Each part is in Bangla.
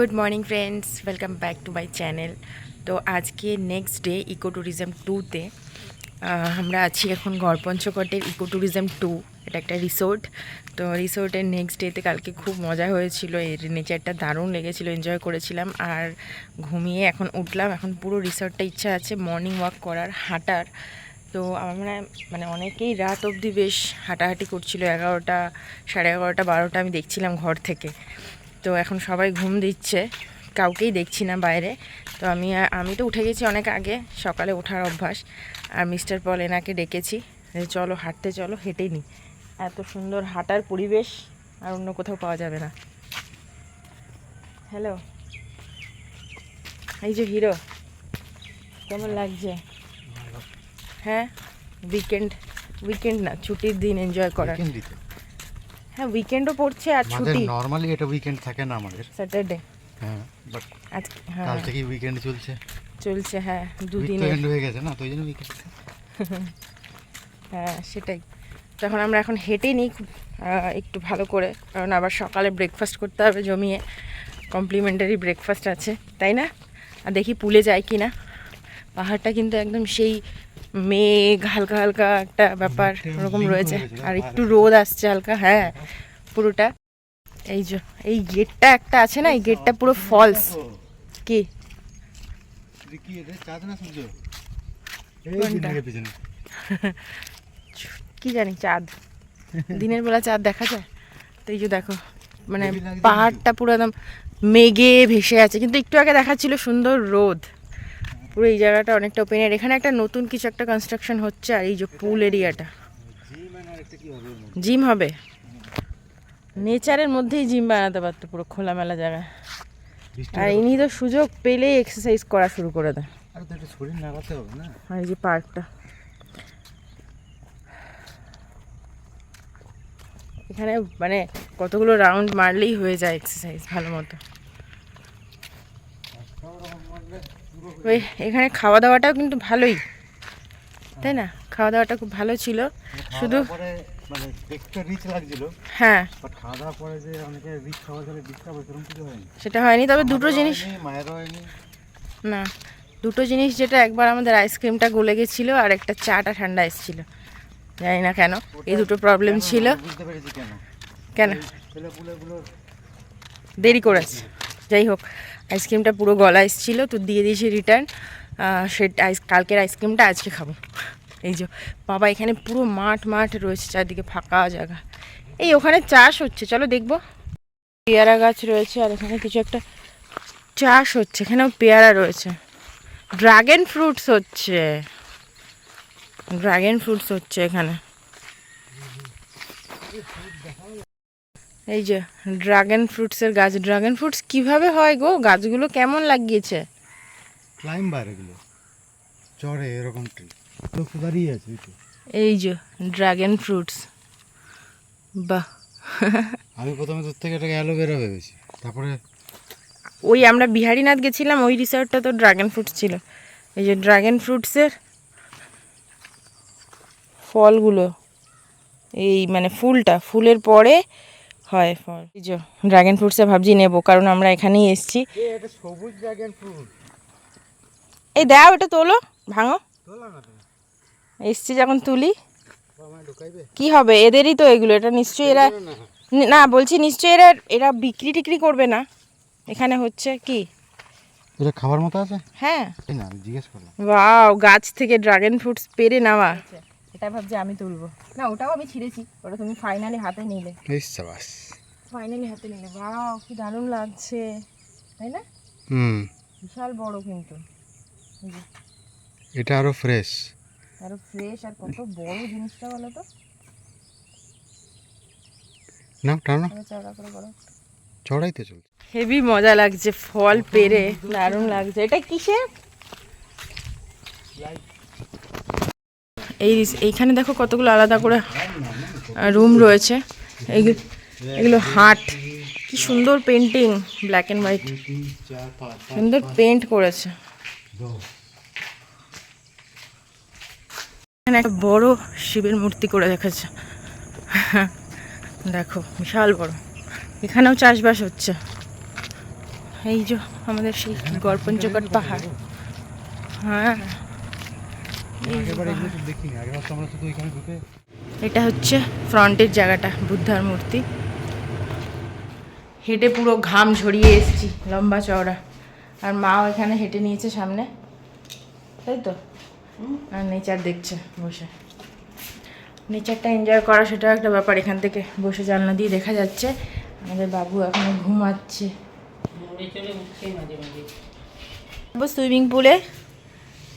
Good morning friends welcome back to my channel তো আজকে নেক্সট ডে ইকো ট্যুরিজম টুতে আমরা আছি এখন গড়পঞ্চকটের ইকো ট্যুরিজম টু এটা একটা রিসোর্ট তো রিসোর্টের নেক্সট ডেতে কালকে খুব মজা হয়েছিল, এর নেচারটা দারুণ লেগেছিল এনজয় করেছিলাম। আর ঘুমিয়ে এখন উঠলাম, এখন পুরো রিসোর্টটা ইচ্ছা আছে মর্নিং ওয়াক করার, হাঁটার। তো আমরা মানে অনেকেই রাত অবধি বেশ হাঁটাহাঁটি করছিল, এগারোটা, সাড়ে এগারোটা, বারোটা আমি দেখছিলাম ঘর থেকে। তো এখন সবাই ঘুম দিচ্ছে। কাউকেই দেখছি না বাইরে। তো আমি আমি তো উঠে গেছি অনেক আগে সকালে ওঠার অভ্যাস। আর মিস্টার পল এনাকে ডেকেছি। যে চলো হাঁটতে চলো হেঁটে নিই এত সুন্দর হাঁটার পরিবেশ আর অন্য কোথাও পাওয়া যাবে না। হ্যালো এই যে হিরো কেমন লাগছে? হ্যাঁ? উইকেন্ড উইকেন্ড না ছুটির দিন এনজয় করার। হ্যাঁ উইকেন্ডও পড়ছে আর ছুটি। নর্মালি এটা উইকেন্ড থাকে না আমাদের। স্যাটারডে হ্যাঁ বাট আজকে হ্যাঁ। কাল থেকেই উইকেন্ড চলছে। চলছে হ্যাঁ তো এন্ড হয়ে গেছে না তো ওই জন্য উইকেন্ড হ্যাঁ সেটাই। তখন আমরা এখন হেঁটে নিই একটু ভালো করে। কারণ আবার সকালে ব্রেকফাস্ট করতে হবে জমিয়ে। কমপ্লিমেন্টারি ব্রেকফাস্ট আছে তাই না? আর দেখি পুলে যায় কি না পাহাড়টা কিন্তু একদম সেই মেঘ হালকা হালকা একটা ব্যাপার ওরকম রয়েছে। আর একটু রোদ আসছে হালকা হ্যাঁ পুরোটা। এই যে এই গেটটা একটা আছে না এই গেটটা পুরো ফলস কি? কি জানি চাঁদ। দিনের বেলা চাঁদ দেখা যায়? তো এই যে দেখো মানে পাহাড়টা পুরো একদম মেঘে ভেসে আছে। কিন্তু একটু আগে দেখাচ্ছিল সুন্দর রোদ। পুরো এই জায়গাটা অনেকটা ওপেন এর। এখানে একটা নতুন কিছু একটা কনস্ট্রাকশন হচ্ছে আর এই যে পুল এরিয়াটা জিম হবে। নেচারের মধ্যেই জিম বানাতে পারতো পুরো খোলামেলা জায়গা আর। ইনি তো সুযোগ পেলেই এক্সারসাইজ করা শুরু করে দেয়। এই যে পার্কটা। এখানে মানে কতগুলো রাউন্ড মারলেই হয়ে যায় এক্সারসাইজ ভালো মতো। ওই এখানে খাওয়া দাওয়াটাও কিন্তু ভালোই। তাই না? খাওয়া দাওয়াটা খুব ভালো ছিল। শুধু মানে রিচ লাগছিল। হ্যাঁ। সেটা হয়নি তবে দুটো জিনিস না দুটো জিনিস যেটা একবার আমাদের আইসক্রিমটা গলে গেছিল আর একটা চাটা ঠান্ডা এসেছিল। জানি না কেন এই দুটো প্রবলেম ছিল। কেন? দেরি করেছে। যাই হোক আইসক্রিমটা পুরো গলা এসেছিল, তো দিয়ে দিয়েছি রিটার্ন সে আইস কালকের আইসক্রিমটা আজকে খাব। এই যে, বাবা, এখানে পুরো মাঠ মাঠ রয়েছে, চারদিকে ফাঁকা জায়গা। এই ওখানে চাষ হচ্ছে, চলো দেখব। পেয়ারা গাছ রয়েছে, আর এখানে কিছু একটা চাষ হচ্ছে, এখানেও পেয়ারা রয়েছে। ড্রাগন ফ্রুটস হচ্ছে। ড্রাগন ফ্রুটস হচ্ছে এখানে। এই যে ড্রাগন ফ্রুটসের গাছ। ড্রাগন ফ্রুটস কীভাবে হয় গো? গাছগুলো কেমন লাগিয়েছে? ক্লাইম্বার এগুলো। চড়ে এরকম দাঁড়িয়ে আছে এই যে ড্রাগন ফ্রুটস বাহ। আমি প্রথমে তোর থেকে এটাকে অ্যালোভেরা ভেবেছি। তারপরে ওই আমরা বিহারীনাথ গেছিলাম ওই রিসর্টটা তো ড্রাগন ফ্রুটস ছিল। এই যে ড্রাগন ফ্রুটসের ফলগুলো এই মানে ফুলটা ফুলের পরে হয় ফল এই যে ড্রাগন ফ্রুটসে ভাবছি নেব কারণ আমরা এখানেই এসেছি। সবুজ ড্রাগন ফ্রুট এই দাও এটা তোলো ভাঙো। তোলা না এসছি যখন তুলি। কি হবে? এদেরই তো এগুলো এটা নিশ্চয়ই এরা না। বলছি নিশ্চয়ই এরা এরা বিক্রি টিক্রি করবে না। এখানে হচ্ছে কি? এটা খাবার মতো আছে? হ্যাঁ। না জিজ্ঞেস করলাম। ওয়াও গাছ থেকে ড্রাগন ফ্রুটস পেরে নেওয়া। এটা ভাবছি আমি তুলবো। না ওটাও আমি ছিঁড়েছি ওটা তুমি ফাইনালি হাতে নিলে। এই ফাইনালি হাতে নিলে ওয়াও কি দারুণ লাগছে তাই না? হুম। বিশাল বড় কিন্তু। এটা আরও ফ্রেশ আরও ফ্রেশ আর কত বড় জিনিসটা বলো তো? না। টানো চড়া করে বলো। চড়াইতে চলছে। হেভি মজা লাগছে ফল পেরে দারুণ লাগছে। এটা কিসের? এই এইখানে দেখো কতগুলো আলাদা করে রুম রয়েছে। এগুলো হাট। কি সুন্দর পেন্টিং ব্ল্যাক অ্যান্ড হোয়াইট সুন্দর পেন্ট করেছে। এখানে একটা বড় শিবের মূর্তি করে রেখেছে। দেখো, বিশাল বড়। এখানেও চাষবাস হচ্ছে। এই যে আমাদের সেই গড়পঞ্চকট পাহাড়। হ্যাঁ। এটা হচ্ছে ফ্রন্টের জায়গাটা বুদ্ধার মূর্তি। হেঁটে পুরো ঘাম ঝরিয়ে এসেছি লম্বা চওড়া। আর মাও এখানে হেঁটে নিয়েছে সামনে। তাই তো? আর নেচার দেখছে বসে। নেচারটা এনজয় করা সেটাও একটা ব্যাপার এখান থেকে বসে জানলা দিয়ে দেখা যাচ্ছে। আমাদের বাবু এখনও ঘুমাচ্ছে। সুইমিং পুলে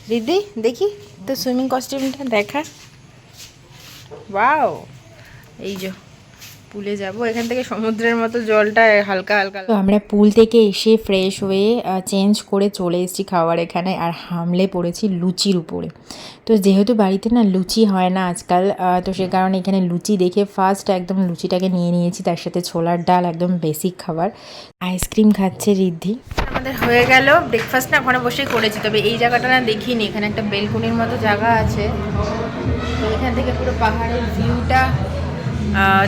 দিদি দেখি তো সুইমিং কস্টিউমটা দেখা। বাও এই যে। পুলে যাব। এখান থেকে সমুদ্রের মতো জলটা হালকা হালকা তো আমরা পুল থেকে এসে ফ্রেশ হয়ে চেঞ্জ করে চলে এসেছি খাওয়ার এখানে আর হামলে পড়েছি লুচির উপরে। তো যেহেতু বাড়িতে না লুচি হয় না আজকাল তো সে কারণে এখানে লুচি দেখে ফার্স্ট একদম লুচিটাকে নিয়ে নিয়েছি তার সাথে ছোলার ডাল একদম বেসিক খাবার। আইসক্রিম খাচ্ছে ঋদ্ধি। আমাদের হয়ে গেল ব্রেকফাস্ট না ওখানে বসেই করেছি তবে এই জায়গাটা না দেখিনি এখানে একটা বেলকুনির মতো জায়গা আছে। তো এখান থেকে পুরো পাহাড়ের ভিউটা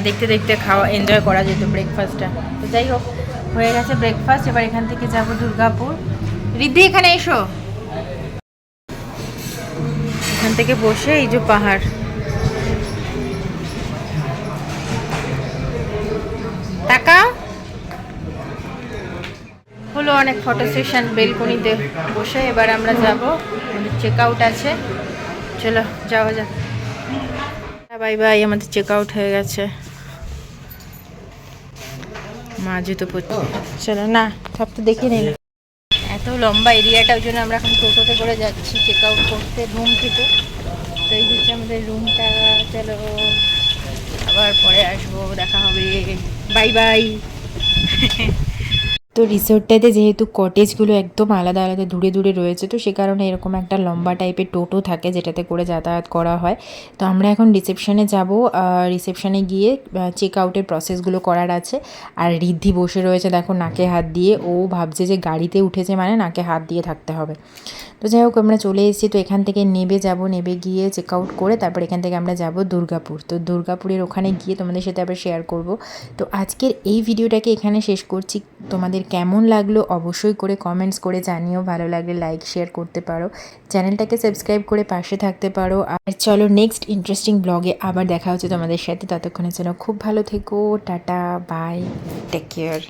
দেখতে দেখতে খাওয়া এনজয় করা যেত ব্রেকফাস্টটা তো যাই হোক, হয়ে গেছে ব্রেকফাস্ট এবার এখান থেকে যাব দুর্গাপুর। রিদ্ধি, এখানে এসো। এখান থেকে বসে এই যে পাহাড়। টাকা? হলো অনেক ফটো সেশন বেলকনিতে বসে, এবার আমরা যাব। চেক আউট আছে। চলো, যাওয়া যাক। বাই বাই আমাদের চেক আউট হয়ে গেছে। মা জুতো পড়ছে চলো না সব তো দেখে নিন এত লম্বা এরিয়াটা ওই জন্য আমরা এখন টোটোতে করে যাচ্ছি চেক আউট করতে রুম থেকে। তো এই হচ্ছে আমাদের রুমটা চলো আবার পরে আসব দেখা হবে। Bye bye. তো রিসোর্টটাতে যেহেতু কটেজগুলো একদম আলাদা আলাদা দূরে দূরে রয়েছে, তো সে কারণে এরকম একটা লম্বা টাইপের টোটো থাকে যেটাতে করে যাতায়াত করা হয়। তো আমরা এখন রিসেপশনে যাব রিসেপশনে গিয়ে চেক আউটের প্রসেসগুলো করার আছে। আর ঋদ্ধি বসে রয়েছে দেখো নাকে হাত দিয়ে, ও ভাবছে যে গাড়িতে উঠেছে মানে নাকে হাত দিয়ে থাকতে হবে। তো যাই হোক, আমরা চলে এসেছি, তো এখান থেকে নেবে যাব, নেবে গিয়ে চেক আউট করে তারপর এখান থেকে আমরা যাব দুর্গাপুর। তো দুর্গাপুরের ওখানে গিয়ে তোমাদের সাথে আবার শেয়ার করব। তো আজকের এই ভিডিওটাকে এখানে শেষ করছি। তোমাদের কেমন লাগল অবশ্যই করে কমেন্টস করে জানিও। ভালো লাগলে লাইক শেয়ার করতে পারো। চ্যানেলটাকে সাবস্ক্রাইব করে পাশে থাকতে পারো। আর চলো নেক্সট ইন্টারেস্টিং ব্লগে আবার দেখা হচ্ছে তোমাদের সাথে। ততক্ষণের জন্য খুব ভালো থেকো। Tata bye take care